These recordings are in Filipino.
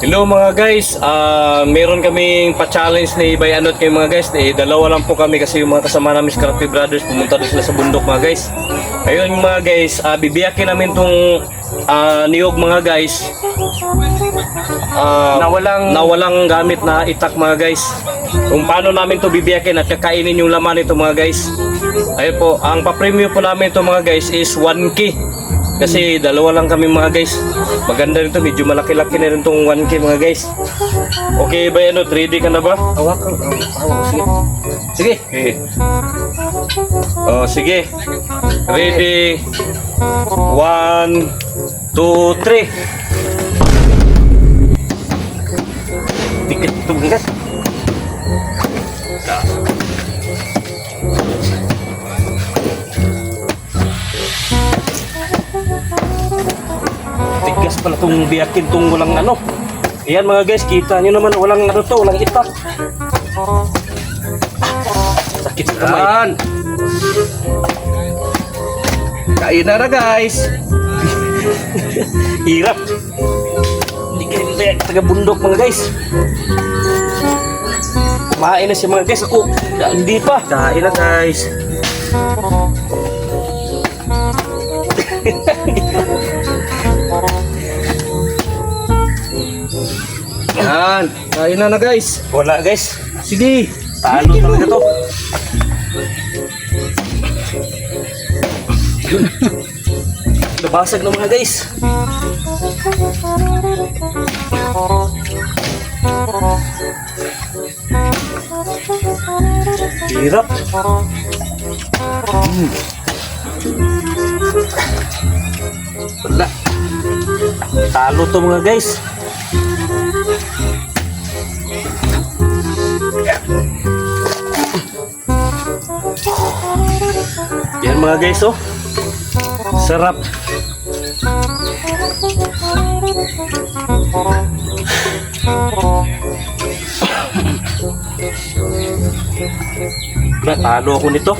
Hello mga guys, Ah, meron kaming pa-challenge ni Bayanot kay mga guys. Eh, dalawa lang po kami kasi yung mga kasama namin sa Scrappy Brothers pumunta doon sila sa bundok mga guys. Ayun mga guys, uh, bibiyakin namin tong ah, niyog mga guys. Ah, Nawalang- nawalang gamit na itak mga guys. Kung paano namin to bibiyakin at kakainin yung laman nito mga guys. Ayun po, ang pa-premium po namin to mga guys is 1K. Kasi dalawa lang kami mga guys. Maganda rin to, medyo malaki-laki na rin tong 1K mga guys. Okay ba yan? Ready ka na ba? Hawak. Hawak sige. Sige. Okay. Oh, sige. Ready. One, two, three. Dikit tumigas. Tigas pala tong biyakin tong walang ano. Ayan mga guys, kita nyo naman walang ano to, walang itak. Sakit sa kamay. Yan. Kain na na guys. Hirap. Hindi rin kaya taga bundok mga guys. Kumain na siya mga guys. Ako, hindi pa. Kain na guys. Yan. Kain na na guys. Wala guys. Sige. Talo talaga to. Nabasag na mga guys. Hirap. Hmm. Wala. Talo to mga guys. Yan mga guys oh. Sarap. Natalo ako nito.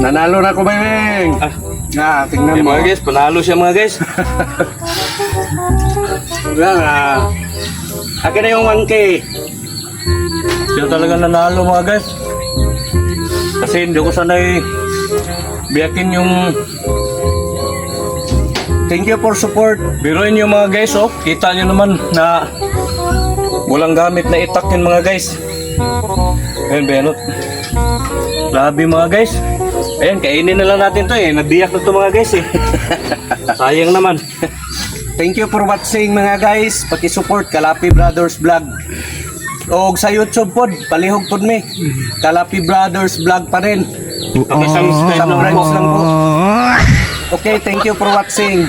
Nanalo na ko, Beng. Ah, Nga, tingnan yan mo. mga guys, panalo siya mga guys. Yan, ah. Akin na yung 1K. Siya talaga nanalo mga guys. Kasi hindi ko sanay biyakin yung Thank you for support. biruin yung mga guys oh. Kita nyo naman na walang gamit na itak yun mga guys. Ayun, Benot. Grabe mga guys. Ayan, kainin na lang natin to eh. Nagbiyak na to mga guys eh. Sayang naman. Thank you for watching mga guys. Paki-support Kalapi Brothers Vlog. O sa YouTube pod, palihog pod mi. Kalapi Brothers Vlog pa rin. Paki-subscribe lang po. Okay, thank you for watching.